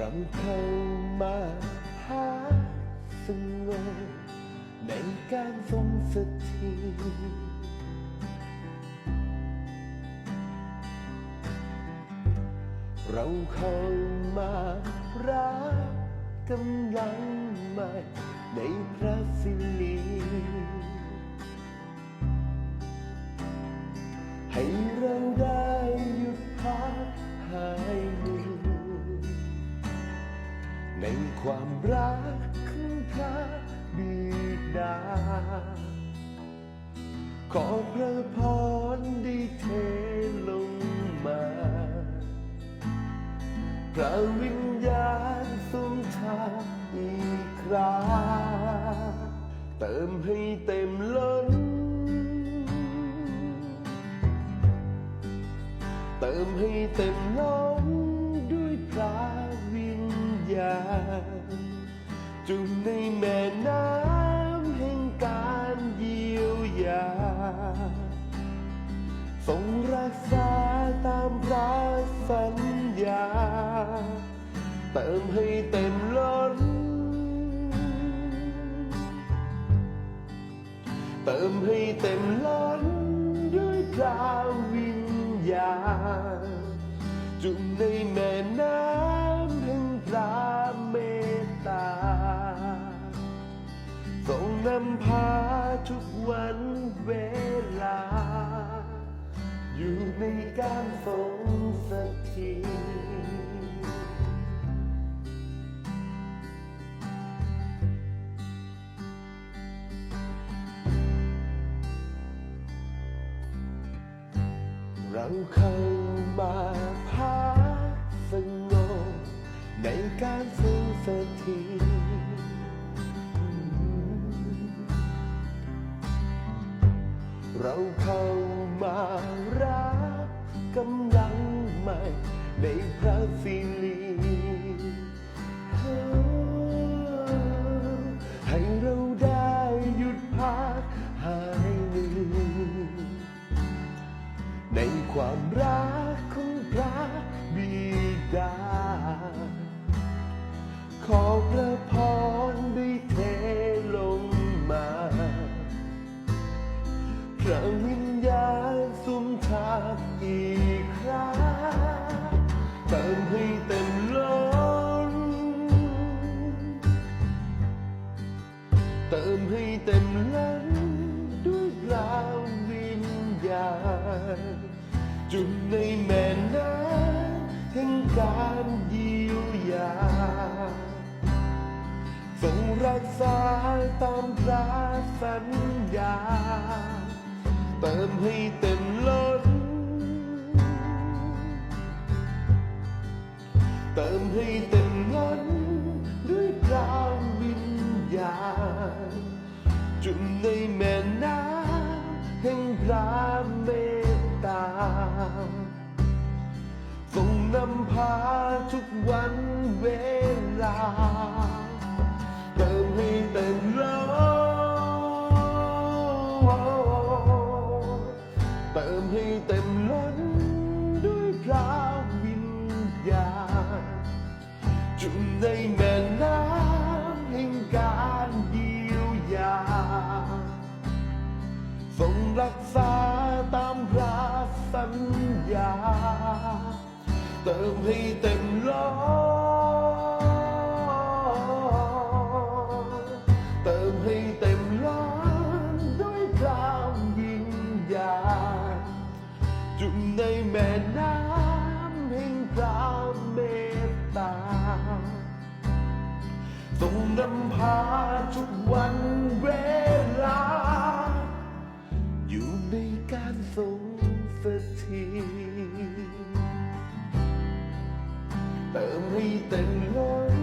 เราเข้ามาหาสงบในการทรงสถิตเราเข้ามารับกำลังใหม่ในพระสิลีให้เราได้หยุดพักหาย ความรักของพระบิดา ขอพระพรได้เทลงมา พระวิญญาณทรงทาอีกคราเติมให้เต็มล้น เติมให้เต็มล้นด้วยพระาจุ่มในแม่น้ำแห่งการเยียวยาทรงรักษาตามพระสัญญา เติมให้เต็มล้น เติมให้เต็มล้นด้วยพระวิญญาณจุ่มในแม่น้ำ นำพาทุกวันเวลา อยู่ในการทรงสถิตเราเข้ามาพักสงบในการทรงสถิต เราเข้ามารักกำลังใหม่ในพระสิลี พระวิญญาณสุมทางอีกครั้งเติมให้เต็มล้น เติมให้เต็มล้นด้วยพระวิญญาณจุ่มในแม่น้ำแห่งการเยียวยาทรงรักษาตามพระสัญญา เติมให้เต็มล้น เติมให้เต็มล้น ด้วยพระวิญญาณจุ่มในแม่น้ำแห่งพระเมตตาทรงนำพาทุกวันเวลา เต็มล้นด้วยพระวิญญาณจุ่มในแม่น้ำแห่งการเยียวยาทรงรักษาตามพระสัญญาเติมให้เต็มล้น แม่น้ำแห่งพระเมตตาทรงนำพาทุกวันเวลา อยู่ในการทรงสถิตเติมให้เต็มล้น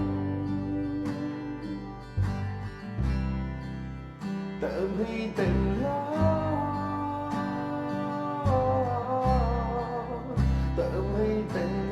เติมให้เต็มล้ baby